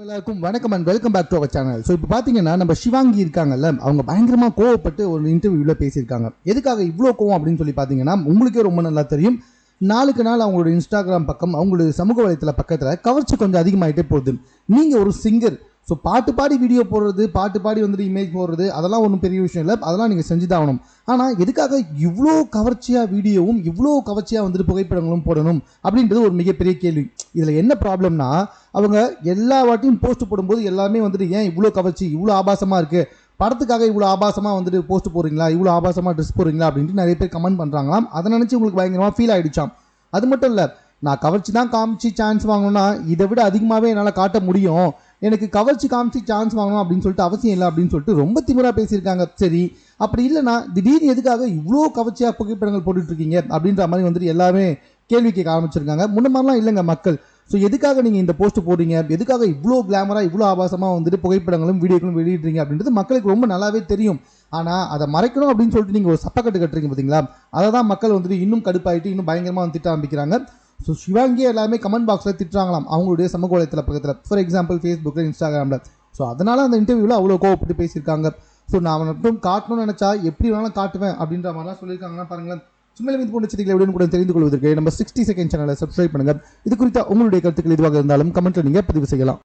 எல்லாருக்கும் வணக்கம் and welcome back to our channel so இப்போ பார்த்தீங்கன்னா நம்ம சிவாங்கி இருக்காங்கல்ல அவங்க பயங்கரமாக கோவப்பட்டு ஒரு இன்டர்வியூவில் பேசியிருக்காங்க. எதுக்காக இவ்வளோ கோவம் அப்படின்னு சொல்லி பார்த்தீங்கன்னா உங்களுக்கே ரொம்ப நல்லா தெரியும். நாளுக்கு நாள் அவங்களோட இன்ஸ்டாகிராம் பக்கம் அவங்களோட சமூக வலைத்தள பக்கத்தில் கவர்ச்சி கொஞ்சம் அதிகமாகிட்டே போகுது. நீங்கள் ஒரு சிங்கர் ஸோ பாட்டு பாடி வீடியோ போடுறது பாட்டு பாடி வந்துட்டு இமேஜ் போடுறது அதெல்லாம் ஒன்றும் பெரிய விஷயம் இல்லை. அதெல்லாம் நீங்கள் செஞ்சு தான் ஆகணும் ஆனால் எதுக்காக இவ்வளோ கவர்ச்சியாக வீடியோவும் இவ்வளோ கவர்ச்சியாக வந்துட்டு புகைப்படங்களும் போடணும் அப்படின்றது ஒரு மிகப்பெரிய கேள்வி. இதில் என்ன ப்ராப்ளம்னா அவங்க எல்லா வாட்டியும் போஸ்ட் போடும்போது எல்லாமே வந்துட்டு ஏன் இவ்வளோ கவர்ச்சி இவ்வளோ ஆபாசமாக இருக்குது படத்துக்காக இவ்வளோ ஆபாசமாக வந்துட்டு போஸ்ட் போடுறீங்களா? இவ்வளோ ஆபாசமாக ட்ரெஸ் போடுறீங்களா? அப்படின்ட்டு நிறைய பேர் கமெண்ட் பண்ணுறாங்களாம் அதை நினச்சி உங்களுக்கு பயங்கரமாக ஃபீல் ஆகிடுச்சாம் அது மட்டும் இல்லை நான் கவர்ச்சி தான் காமிச்சு சான்ஸ் வாங்கணும்னா இதை விட அதிகமாகவே என்னால் காட்ட முடியும். எனக்கு கவர்ச்சி காமிச்சு சான்ஸ் வாங்கணும் அப்படின்னு சொல்லிட்டு அவசியம் இல்லை அப்படின்னு சொல்லிட்டு ரொம்ப திமுறாக பேசியிருக்காங்க. சரி அப்படி இல்லைன்னா திடீர்னு எதுக்காக இவ்வளோ கவர்ச்சியாக புகைப்படங்கள் போட்டுட்ருக்கீங்க அப்படின்ற மாதிரி வந்துட்டு எல்லாமே கேள்வி கேட்க ஆரம்பிச்சிருக்காங்க. முன்ன மாதிரிலாம் இல்லைங்க மக்கள். ஸோ எதுக்காக நீங்கள் இந்த போஸ்ட் போடுறீங்க? எதுக்காக இவ்வளோ கிளாமராக இவ்வளோ ஆபாசமாக வந்துட்டு புகைப்படங்களும் வீடியோக்களும் வெளியிடுறீங்க அப்படின்றது மக்களுக்கு ரொம்ப நல்லாவே தெரியும். ஆனால் அதை மறைக்கணும் அப்படின்னு சொல்லிட்டு நீங்கள் ஒரு சப்பக்கட்டு கட்டுறீங்க பார்த்தீங்களா அதை தான் மக்கள் வந்துட்டு இன்னும் கடுப்பாயிட்டு இன்னும் பயங்கரமாக வந்து திட்ட ஆரம்பிக்கிறாங்க. ஸோ சிவாங்கியே எல்லாமே கமெண்ட் பாக்ஸில் திட்டுறாங்களாம். அவங்களுடைய சமூக வலைத்தள பக்கத்தில் ஃபார் எக்ஸாம்பிள் ஃபேஸ்புக்கில் இன்ஸ்டாகிராமில் ஸோ அதனால் அந்த இன்டர்வியூவில் அவ்வளோ கோவப்பட்டு பேசியிருக்காங்க. ஸோ நான் மட்டும் காட்டணும்னு நினச்சா எப்படி வேணாலும் காட்டுவேன் அப்படின்ற மாதிரிலாம் சொல்லியிருக்காங்கன்னா பாருங்களேன். சும்மா மீது போன்ற செய்திகளை எப்படின்னு கூட தெரிந்து கொள்வதற்கு நம்ம சிக்ஸ்டி செகண்ட் சேனலை சப்ஸ்கிரைப் பண்ணுங்கள் இது குறித்த உங்களுடைய கருத்துக்கள் எதுவாக இருந்தாலும் கமெண்ட்டில் நீங்கள் பதிவு செய்யலாம்.